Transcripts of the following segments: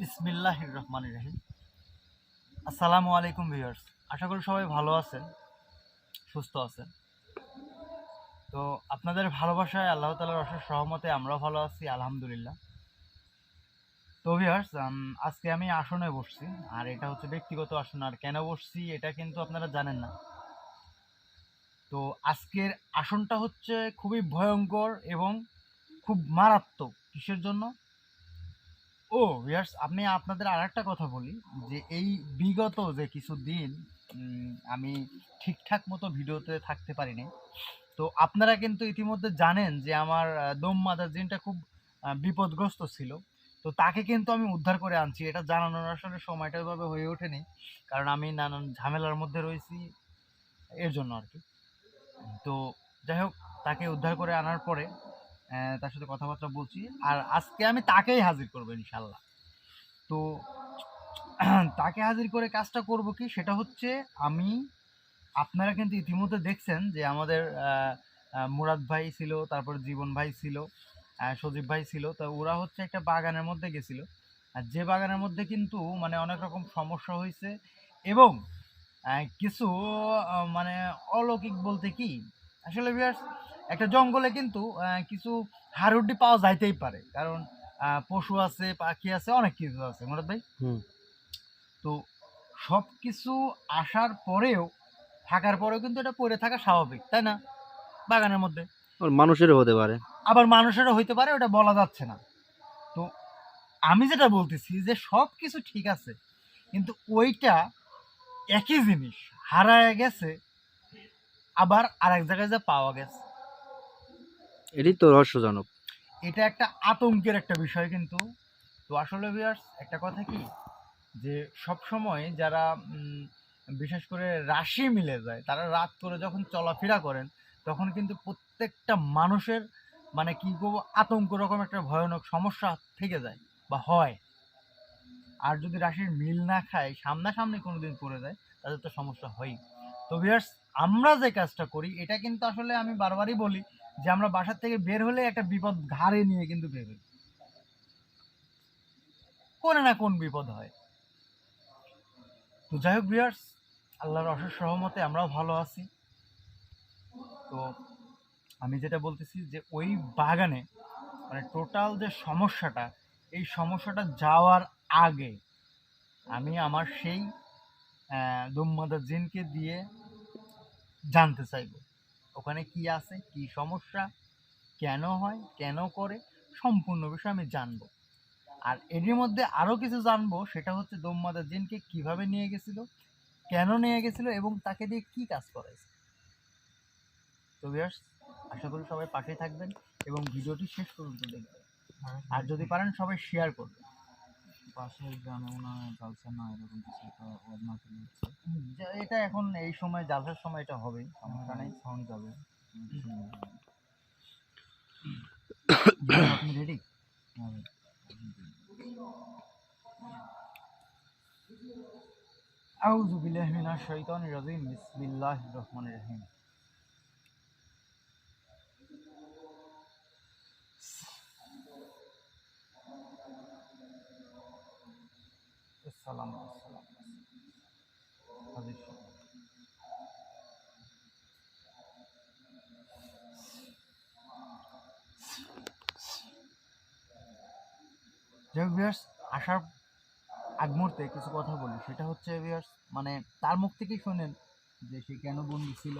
বিসমিল্লাহ রহমান রাহিম। আসসালামু আলাইকুম ভিউয়ার্স। আশা করি সবাই ভালো আছেন, সুস্থ আছেন। তো আপনাদের ভালোবাসায় আল্লাহ তালার অশেষ সহমতে আমরাও ভালো আছি, আলহামদুলিল্লাহ। তো ভিউয়ার্স আজকে আমি আসনে বসছি, আর এটা হচ্ছে ব্যক্তিগত আসন, আর কেন বসছি এটা কিন্তু আপনারা জানেন না। তো আজকের আসনটা হচ্ছে খুবই ভয়ঙ্কর এবং খুব মারাত্মক। কিসের জন্য? ও ভিউয়ার্স আপনি আপনাদের আর একটা কথা বলি, যে এই বিগত যে কিছু দিন আমি ঠিকঠাক মতো ভিডিওতে থাকতে পারিনি। তো আপনারা কিন্তু ইতিমধ্যে জানেন যে আমার দম মাদার জিনটা খুব বিপদগ্রস্ত ছিল। তো তাকে কিন্তু আমি উদ্ধার করে আনছি। এটা জানানোর আসলে সময়টা ওইভাবে হয়ে ওঠেনি, কারণ আমি নানান ঝামেলার মধ্যে রয়েছি এর জন্য আর কি। তো যাই হোক, তাকে উদ্ধার করে আনার পরে তার সাথে কথাবার্তা বলছি। আর আজকে আমি তাকেই হাজির করব ইনশাল্লাহ তো তাকে হাজির করে কাজটা করব কি? সেটা হচ্ছে আমি আপনারা কিন্তু ইতিমধ্যে দেখছেন যে আমাদের মুরাদ ভাই ছিল তারপর জীবন ভাই ছিল সজীব ভাই ছিল। তো ওরা হচ্ছে একটা বাগানের মধ্যে গেছিল। আর যে বাগানের মধ্যে কিন্তু মানে অনেক রকম সমস্যা হয়েছে এবং কিছু মানে অলৌকিক বলতে কি? আসলে viewers, একটা জঙ্গলে কিন্তু কিছু হাড়ুড্ডি পাওয়া যাইতেই পারে। কারণ পশু আছে পাখি আছে অনেক কিছু আছে মুরাদ ভাই? হুম। তো সব কিছু আসার পরেও থাকার পরেও কিন্তু এটা পড়ে থাকা স্বাভাবিক তাই না? বাগানের মধ্যে। মানুষেরও হতে পারে। আবার মানুষেরও হইতে পারে ওটা বলা যাচ্ছে না। তো আমি যেটা বলতেছি যে সব কিছু ঠিক আছে কিন্তু ওইটা একই জিনিস হারায় গেছে আবার আরেক জায়গায় যা পাওয়া গেছে। এটি তো রহস্যজনক। এটা একটা আতঙ্কের একটা বিষয় কিন্তু। তো আসলে ভিউয়ার্স একটা কথা কি? যে সব সময় যারা বিশেষ করে রাশি মিলে যায়, তারা রাত করে যখন চলাফেরা করেন, তখন কিন্তু প্রত্যেকটা মানুষের মানে কি করব আতঙ্ক রকম একটা ভয়ানক সমস্যা থেকে যায় বা হয়। আর যদি রাশির মিল না খায়, সামনাসামনি কোনো দিন পড়ে যায়, তাদের তো সমস্যা হয়ই। তো ভিউয়ার্স আমরা যে কাজটা করি, এটা কিন্তু আসলে আমি বারবারই বলি যে আমরা বাসার থেকে বের হলে একটা বিপদ ঘাড়ে নিয়ে কিন্তু বের হই। কোন না কোন বিপদ হয়। তো যাই হোক ভিউয়ার্স আল্লাহর অশেষ সহমতে আমরাও ভালো আছি। তো আমি যেটা বলতেছি যে ওই বাগানে মানে টোটাল যে সমস্যাটা, এই সমস্যাটা যাওয়ার আগে আমি আমার সেই দুম্মাদা জিনকে দিয়ে জানতে চাইব। ওখানে কি আছে, কি সমস্যা, কেন হয়, কেন করে, সম্পূর্ণ বিষয় আমি জানব। আর এরই মধ্যে আরও কিছু জানব, সেটা হচ্ছে দোম্মাদা জিনকে কীভাবে নিয়ে গেছিল, কেন নিয়ে গেছিল এবং তাকে দিয়ে কি কাজ করাইছে তো ভিউয়ার্স আশা করি সবাই পাশেই থাকবেন এবং ভিডিওটি শেষ পর্যন্ত দেখবেন। আর যদি পারেন সবাই শেয়ার করবেন। পাশের গ্রামে মনে হয় চলছে না এরকম কিছু একটা বদনা ফিল হচ্ছে। এটা এখন এই সময় জালসার সময় এটা হবেই। সমস্যা নেই সাউন্ড যাবে। আপনি রেডি আউযু বিল্লাহি মিনাশ শাইতানির রাজিম। বিসমিল্লাহির রহমানির রহিম। আসসালামু যাই আসার আগ মুহূর্তে কিছু কথা বলি। সেটা হচ্ছে ভিউয়ার্স মানে তার মুখ থেকেই শোনেন যে সে কেন বন্দি ছিল,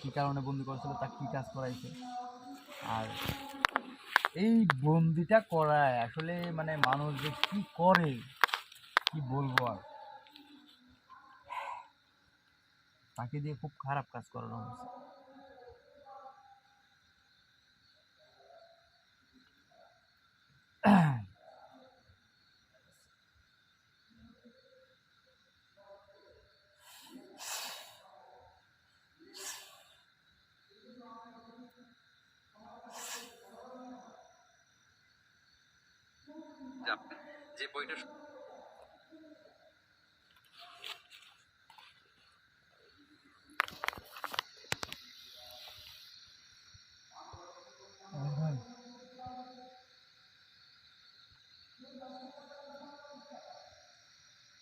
কী কারণে বন্দি করেছিল, তার কী কাজ করাইছে। আর এই বন্দিটা করায়, আসলে মানে মানুষ যে কী করে কি বলব আর? তাকে দিয়ে খুব খারাপ কাজ করানো হয়েছে। যে বইটা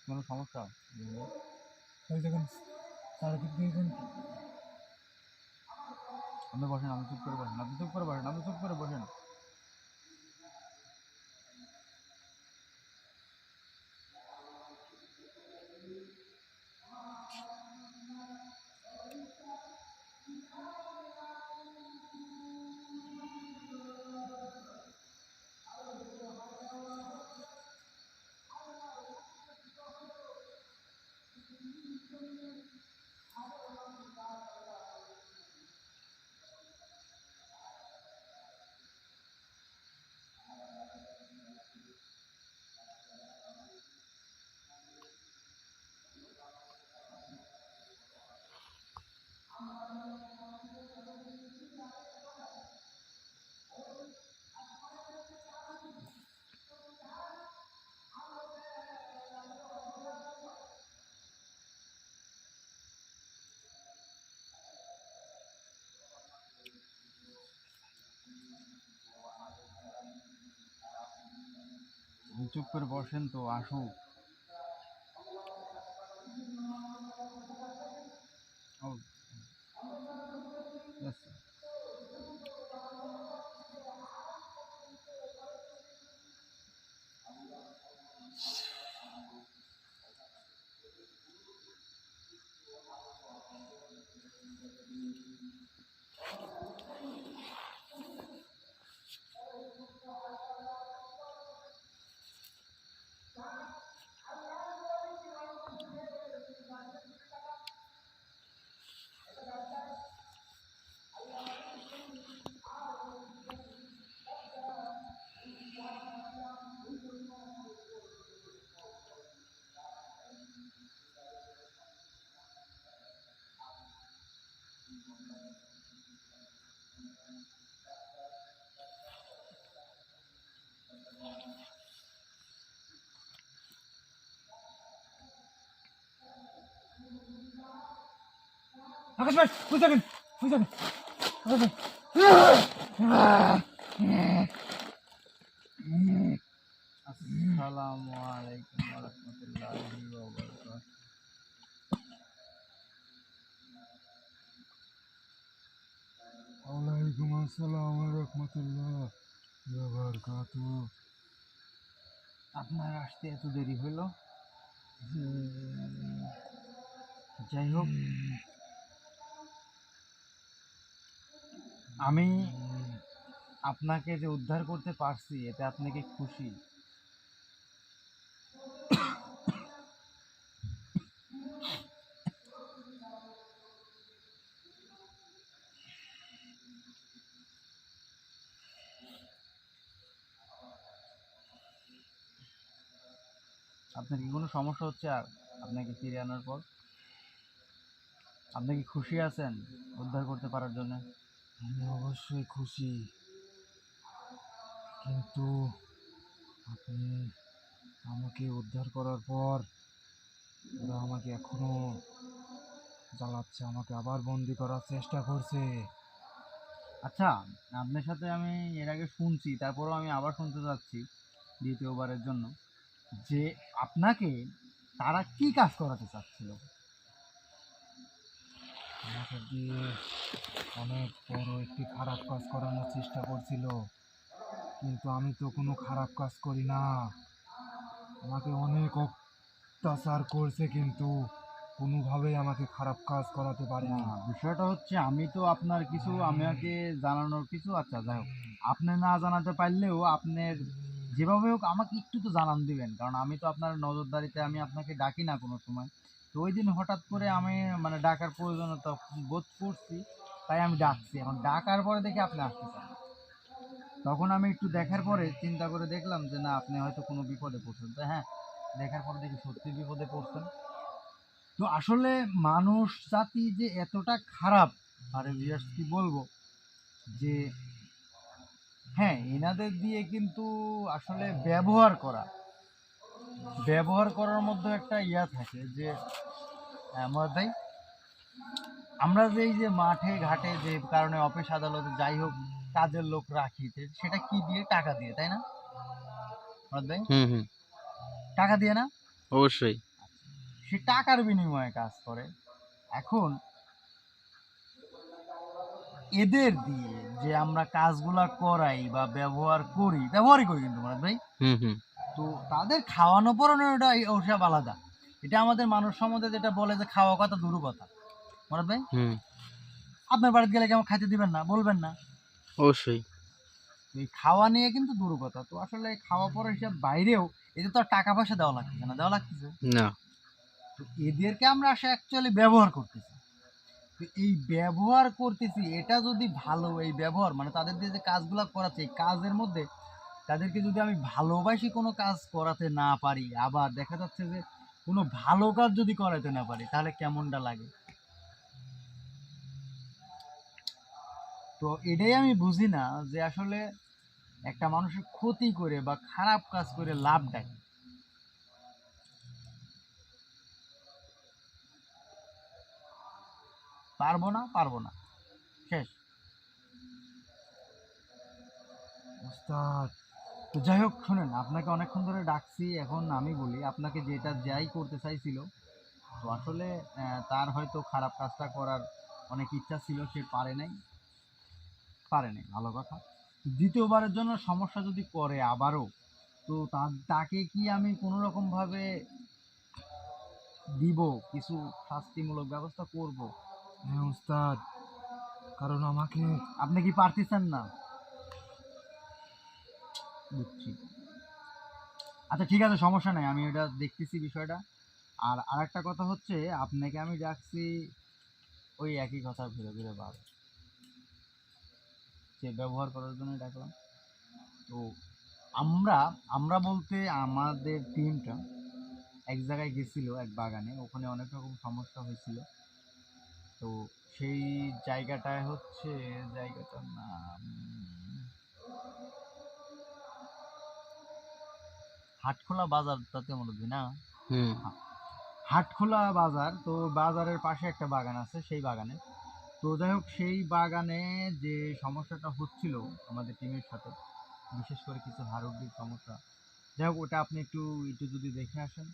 কোনো সমস্যা। ওই দেখুন চারিদিক দিয়ে আপনি বসেন, আপনি চুপ করে বসেন, আপনি চুপ করে বসেন, আপনি চুপ করে বসেন। চুপ করে বসেন তো আসুক। আকাশ ভাই ওই দেখেন ওই দেখেন আসসালামু আলাইকুম ওয়া রাহমাতুল্লাহি ওয়া বারাকাতুহু ওয়ালাইকুম আসসালাম রহমতুল্লাহ বারাকাতু আপনার আসতে এত দেরি হলো? যাই হোক। আমি আপনাকে যে উদ্ধার করতে পারছি, এতে আপনি কি খুশি। আপনার কি কোনো সমস্যা হচ্ছে আর আপনাকে ফিরে আনার পর? আপনি কি খুশি আছেন উদ্ধার করতে পারার জন্য? আমি অবশ্যই খুশি। কিন্তু আপনি আমাকে উদ্ধার করার পর ওরা আমাকে এখনও জ্বালাচ্ছে, আমাকে আবার বন্দি করার চেষ্টা করছে। আচ্ছা আপনার সাথে আমি এর আগে শুনছি, তারপরেও আমি আবার শুনতে যাচ্ছি দ্বিতীয়বারের জন্য যে আপনাকে তারা কি কাজ করাতে চাচ্ছিল? আমাকে দিয়ে অনেক বড় একটি খারাপ কাজ করানোর চেষ্টা করছিল। কিন্তু আমি তো কোনো খারাপ কাজ করি না। আমাকে অনেক অত্যাচার করছে কিন্তু কোনোভাবেই আমাকে খারাপ কাজ করাতে পারে না। বিষয়টা হচ্ছে আমি তো আপনার কিছু আমাকে জানানোর কিছু আচ্ছা যাই হোক। আপনি না জানাতে পারলেও আপনার যেভাবে হোক আমাকে একটু তো জানান দিবেন কারণ আমি তো আপনার নজরদারিতে আমি আপনাকে ডাকি না কোনো সময়। তো ওই দিন হঠাৎ করে আমি মানে ডাকার প্রয়োজনীয়তা বোধ করছি, তাই আমি ডাকছি। এখন ডাকার পরে দেখি আপনি আসতেছেন তখন আমি একটু দেখার পরে চিন্তা করে দেখলাম যে না, আপনি হয়তো কোনো বিপদে পড়ছেন। তো হ্যাঁ দেখার পরে দেখি সত্যি বিপদে পড়ছেন। তো আসলে মানুষ জাতি যে এতটা খারাপ, আরে বিয়ার্স কি বলব, যে হ্যাঁ এনাদের দিয়ে কিন্তু আসলে ব্যবহার করা ব্যবহার করার মধ্যে একটা ইয়া থাকে যে আমার ভাই আমরা যে এই যে মাঠে ঘাটে যে কারণে অফিস আদালতে যাই হোক কাজের লোক রাখি সেটা কি দিয়ে? টাকা দিয়ে তাই না? ভাই টাকা দিয়ে না? অবশ্যই। সে টাকার বিনিময়ে কাজ করে। এখন এদের দিয়ে যে আমরা কাজগুলা করাই বা ব্যবহার করি ব্যবহারই করি কিন্তু মানে ভাই হুম হুম। তো তাদের খাওয়ানো পড়ানোটা ওসব আলাদা। এটা আমাদের মানুষ সম্বন্ধে যেটা বলে যে খাওয়া কথা দুরু কথা। মনে ভাই? আপনার বাড়িতে গেলে কেমন খাইতে দিবেন না? বলবেন না। অবশ্যই। এই খাওয়া নিয়ে কিন্তু দূর কথা। তো আসলে খাওয়া পড়া হিসাব বাইরেও এতে তো আর টাকা পয়সা দেওয়া লাগতেছে না দেওয়া লাগতেছে। না। তো এদেরকে আমরা আসলে অ্যাকচুয়ালি ব্যবহার করতেছি। তো এই ব্যবহার করতেছি এটা যদি ভালো এই ব্যবহার মানে তাদের দিয়ে যে কাজগুলো করাচ্ছে এই কাজের মধ্যে তাদেরকে যদি আমি ভালোবাসি কোনো কাজ করাতে না পারি, আবার দেখা যাচ্ছে যে কোনো ভালো কাজ যদি করাতে না পারি, তাহলে কেমনটা লাগে? তো এটাই আমি বুঝি না যে আসলে একটা মানুষের ক্ষতি করে বা খারাপ কাজ করে লাভ কি? পারব না পারব না। শেষ। ওস্তাদ তো যাই হোক শুনেন আপনাকে অনেকক্ষণ ধরে ডাকছি। এখন আমি বলি আপনাকে যেটা যাই করতে চাইছিল তো আসলে তার হয়তো খারাপ কাজটা করার অনেক ইচ্ছা ছিল সে পারে নাই। পারে নাই ভালো কথা। দ্বিতীয়বারের জন্য সমস্যা যদি করে আবারও তো তা- তাকে কি আমি কোনো রকম ভাবে দিব কিছু শাস্তিমূলক ব্যবস্থা করব? হ্যাঁ উস্তাদ কারণ আমাকে আপনি কি পারতেছেন না? বুঝছি। আচ্ছা ঠিক আছে, সমস্যা নাই, আমি এটা দেখতেছি বিষয়টা। আর আরেকটা কথা হচ্ছে, আপনাকে আমি ডাকছি, ওই একই কথা ঘুরে ঘুরে বার। সে ব্যবহার করার জন্য ডাকলাম। তো আমরা আমরা বলতে আমাদের টিমটা এক জায়গায় গেছিল, এক বাগানে, ওখানে অনেক রকম সমস্যা হয়েছিল। তো সেই জায়গাটায় হচ্ছে, জায়গাটার নাম হাটখোলা বাজারটাতে মনে হয় না। হুম। হাটখোলা বাজার তো বাজারের পাশে একটা বাগান আছে সেই বাগানে। তো যাই হোক সেই বাগানে যে সমস্যাটা হচ্ছিল আমাদের টিমের সাথে বিশেষ করে কিছু হাড়ুড্ডির সমস্যা যাই হোক ওটা আপনি একটু একটু যদি দেখে আসেন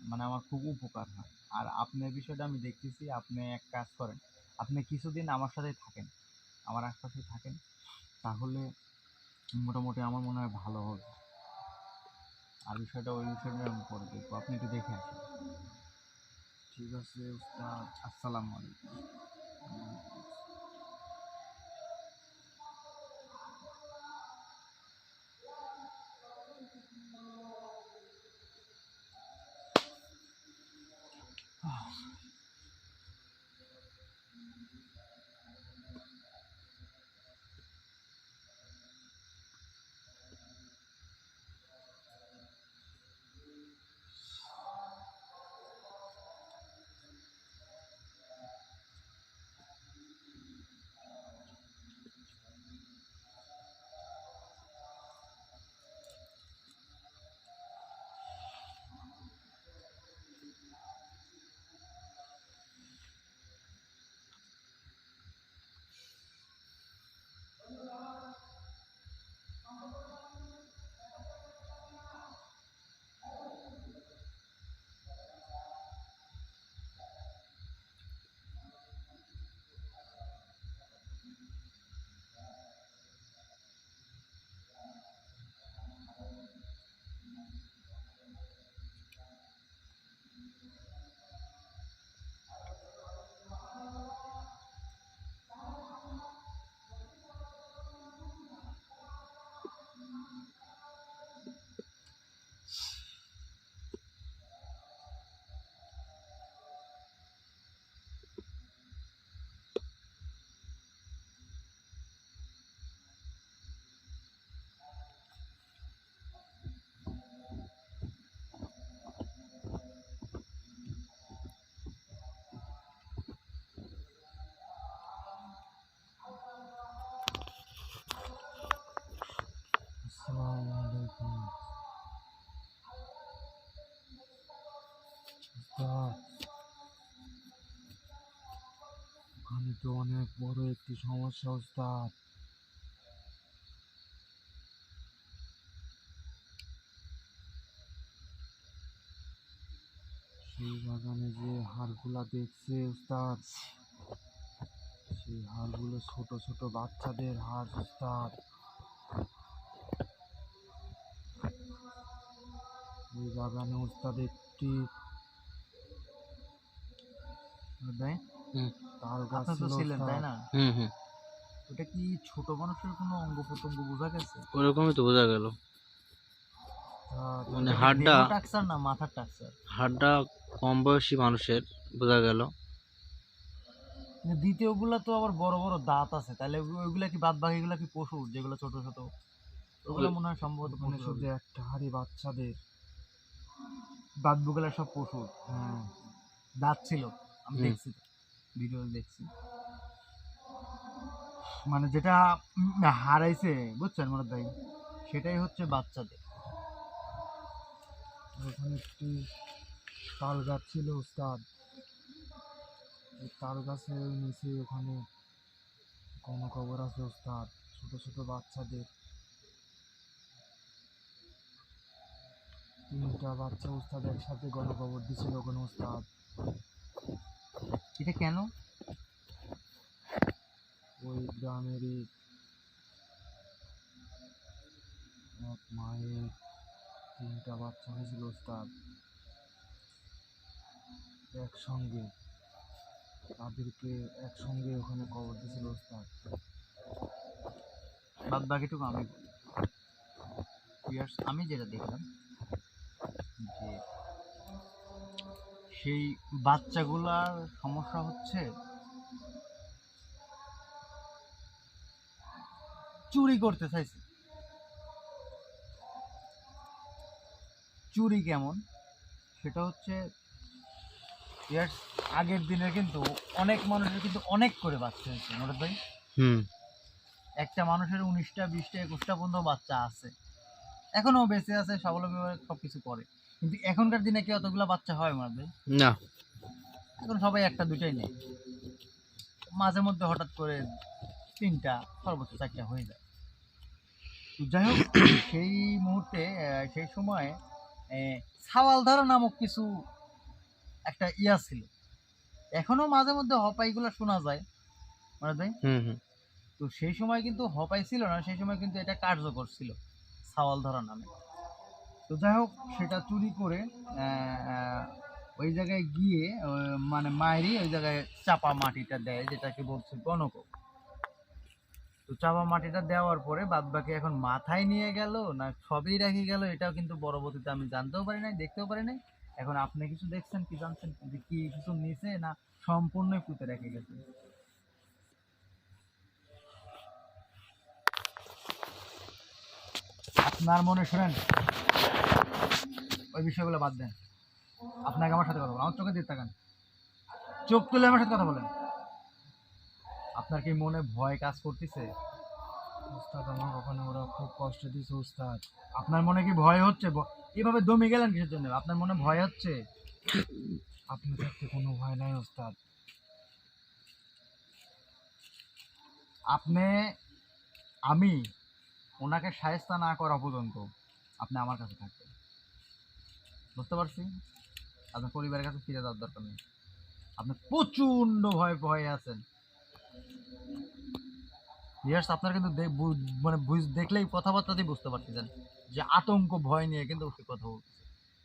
মানে আমার খুব উপকার হয়। আর আপনার বিষয়টা আমি দেখতেছি আপনি এক কাজ করেন আপনি কিছুদিন আমার সাথে থাকেন আমার আশপাশে থাকেন তাহলে মোটামুটি আমার মনে হয় ভালো হবে। আর বিষয়টা ওই বিষয়টা আমি পরে দেখব। আপনি একটু দেখে আসেন। ঠিক আছে, উস্তাদ। আসসালামু আলাইকুম। ওখানে তো অনেক বড় একটি সমস্যা উস্তাদ সেই বাগানে যে হাড়গুলা দেখছে উস্তাদ সেই হাড়গুলো ছোট ছোট বাচ্চাদের হাড় উস্তাদ ওই বাগানে উস্তাদ একটি দেয় হুম। তাল গাছ তো ছিলেন তাই না? হুম হুম। ওটা কি ছোট মানুষের কোনো অঙ্গ প্রত্যঙ্গ বোঝা গেছে? ওরকমই তো বোঝা গেল। মানে হাড়টা না মাথার হাড়টা কম বয়সী মানুষের বোঝা গেল। দ্বিতীয়গুলা তো আবার বড় বড় দাঁত আছে তাহলে ওইগুলা কি বাদ বাকিগুলা কি পশু যেগুলো ছোট ছোট? ওগুলো মনে হয় সম্ভবত শুধু একটা হাড়ি বাচ্চাদের বাদ সব পশু হ্যাঁ। দাঁত ছিল। আমি দেখছি ভিডিও দেখছি। মানে যেটা হারাইছে বুঝছেন মনে ভাই? সেটাই হচ্ছে বাচ্চাদের। ওখানে একটি তাল গাছ ছিল উস্তাদ তাল গাছের নিচে ওখানে গণকবর আছে উস্তাদ ছোট ছোট বাচ্চাদের। তিনটা বাচ্চা উস্তাদ একসাথে গণকবর দিছিল ওখানে উস্তাদ এটা কেন ওই গ্রামেরই মায়ের তিনটা বাচ্চা হয়েছিল উস্তাদ একসঙ্গে তাদেরকে একসঙ্গে ওখানে কবর দিয়েছিল উস্তাদ বাদ বাকিটুকু আমি। আমি যেটা দেখলাম যে সেই বাচ্চাগুলার সমস্যা হচ্ছে চুরি করতে চাইছে। চুরি কেমন? সেটা হচ্ছে আগের দিনে কিন্তু অনেক মানুষের কিন্তু অনেক করে বাচ্চা হয়েছে মোটর ভাই। হুম। একটা মানুষের উনিশটা বিশটা একুশটা পর্যন্ত বাচ্চা আছে। এখনও বেঁচে আছে স্বাবলম্বী সব কিছু করে। কিন্তু এখনকার দিনে কি অতগুলো বাচ্চা হয় মাঝে? না। এখন সবাই একটা দুটাই নেই মাঝে মধ্যে হঠাৎ করে তিনটা সর্বোচ্চ চারটা হয়ে যায়। যাই হোক সেই মুহূর্তে সেই সময় আহ, সাওয়ালধারা নামক কিছু একটা ইয়া ছিল। এখনও মাঝে মধ্যে হপাইগুলো শোনা যায়। মানে হুম তো সেই সময় কিন্তু হপাই ছিল না সেই সময় কিন্তু এটা কার্যকর ছিল সাওয়াল ধরা নামে। তো যাই হোক, সেটা চুরি করে ওই জায়গায় গিয়ে মানে মায়েরই ওই জায়গায় চাপা মাটিটা দেয়, যেটাকে বলছে গণক তো চাপা মাটিটা দেওয়ার পরে বাদ বাকি এখন মাথায় নিয়ে গেল, না সবই রেখে গেল, এটাও কিন্তু পরবর্তীতে আমি জানতেও পারি নাই, দেখতেও পারি নাই। এখন আপনি কিছু দেখছেন, কি জানছেন কি কিছু নিচে না সম্পূর্ণই পুঁতে রেখে গেছে? আপনার মনে শোনেন, ওই বিষয়গুলো বাদ দেন। আপনাকে আমার সাথে কথা বলেন আমার চোখে দিয়ে তাকান। চোখ তুলে আমার সাথে কথা বলেন। আপনার কি মনে ভয় কাজ করতেছে? উস্তাদ, আমার ওখানে ওরা খুব কষ্ট দিয়েছে উস্তাদ। আপনার মনে কি ভয় হচ্ছে? এভাবে দমে গেলেন কিসের জন্য? আপনার মনে ভয় হচ্ছে? আপনি থাকতে কোনো ভয় নাই, উস্তাদ। আপনি, আমি ওনাকে সায়স্তা না করা পর্যন্ত আপনি আমার কাছে থাকবেন। বুঝতে পারছি? আপনার পরিবারের কাছে ফিরে যাওয়ার দরকার নেই। আপনি প্রচণ্ড ভয় ভয়ে আছেন। ইয়ার্স আপনার কিন্তু মানে দেখলেই কথাবার্তাতেই বুঝতে পারতেছেন যে আতঙ্ক, ভয় নিয়ে কিন্তু সে কথা বলছে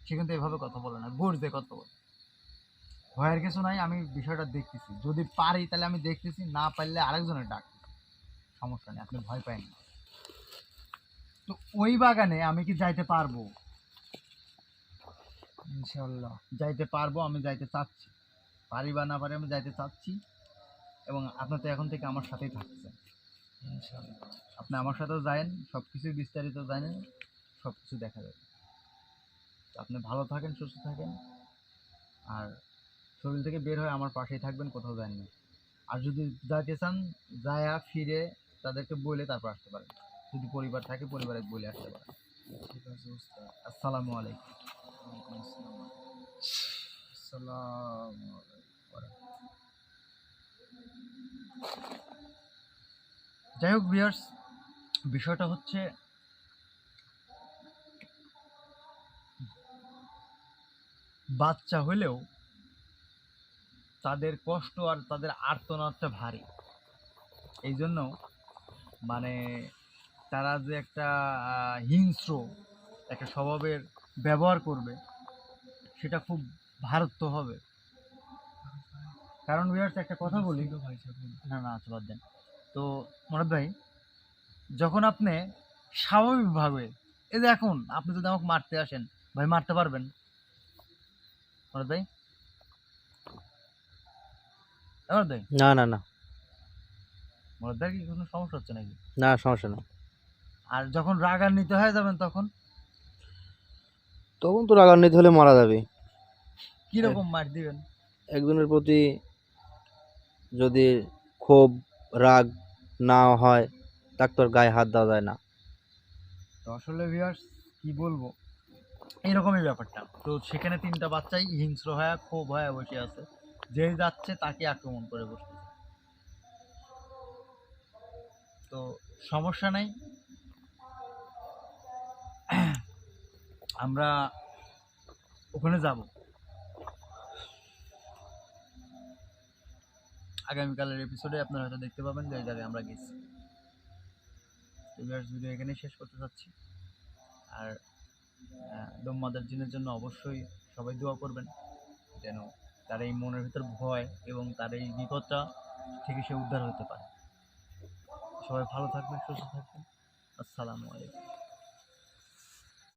সে কিন্তু এভাবে কথা বলে না গর্জে কথা বলে। ভয়ের কিছু নাই, আমি বিষয়টা দেখতেছি। যদি পারি তাহলে আমি দেখতেছি, না পারলে আরেকজনের ডাক সমস্যা নেই, আপনি ভয় পাইনি তো ওই বাগানে আমি কি যাইতে পারব? ইনশাল্লাহ যাইতে পারব, আমি যাইতে চাচ্ছি। পারি বা না পারি আমি যাইতে চাচ্ছি। এবং আপনার তো এখন থেকে আমার সাথেই থাকছেন। ইনশাল্লাহ আপনি আমার সাথেও যায়েন সব কিছু বিস্তারিত জানেন সব কিছু দেখা যাবে। আপনি ভালো থাকেন, সুস্থ থাকেন। আর শরীর থেকে বের হয়ে আমার পাশেই থাকবেন, কোথাও যান না। আর যদি যাইতে চান, যায়া ফিরে তাদেরকে বলে তারপর আসতে পারেন। যদি পরিবার থাকে, পরিবারে বলে আসতে পারেন ঠিক আছে আসসালামু আলাইকুম। যাই হোক ভিউয়ার্স, বিষয়টা হচ্ছে বাচ্চা হলেও তাদের কষ্ট আর তাদের আর্তনাদটা ভারী। এই জন্য মানে তারা যে একটা হিংস্র একটা স্বভাবের ব্যবহার করবে সেটা খুব ভারত্ব হবে। কারণ বিরাট একটা কথা বলি। না না আচ্ছা বাদ দেন। তো মনোজ ভাই যখন আপনি স্বাভাবিকভাবে এই যে এখন আপনি যদি আমাকে মারতে আসেন ভাই মারতে পারবেন? ভাই? মনোজ ভাই? না না না। মনোজ ভাই কি কোনো সমস্যা হচ্ছে নাকি? না সমস্যা নেই। আর যখন রাগান্বিত হয়ে যাবেন তখন? তখন তো রাগান্বিত হলে মারা যাবে। কীরকম মার দিবেন? একজনের প্রতি যদি ক্ষোভ রাগ না হয় তাকে তোর গায়ে হাত দেওয়া যায় না। তো আসলে ভিউয়ার্স কি বলব? এরকমই ব্যাপারটা। তো সেখানে তিনটা বাচ্চাই হিংস্র হয়ে ক্ষোভ হয়ে বসে আছে। যে যাচ্ছে তাকে আক্রমণ করে বসতেছে। তো সমস্যা নাই। আমরা ওখানে যাব। আগামীকালের এপিসোডে আপনারা হয়তো দেখতে পাবেন যে জায়গায় আমরা গেছি। ভিডিও এখানে শেষ করতে চাচ্ছি। আর দম্মাদের জিনের জন্য অবশ্যই সবাই দোয়া করবেন, যেন তার এই মনের ভিতর ভয় এবং তার এই বিপদটা থেকে সে উদ্ধার হতে পারে। সবাই ভালো থাকবেন, সুস্থ থাকবেন। আসসালামু আলাইকুম।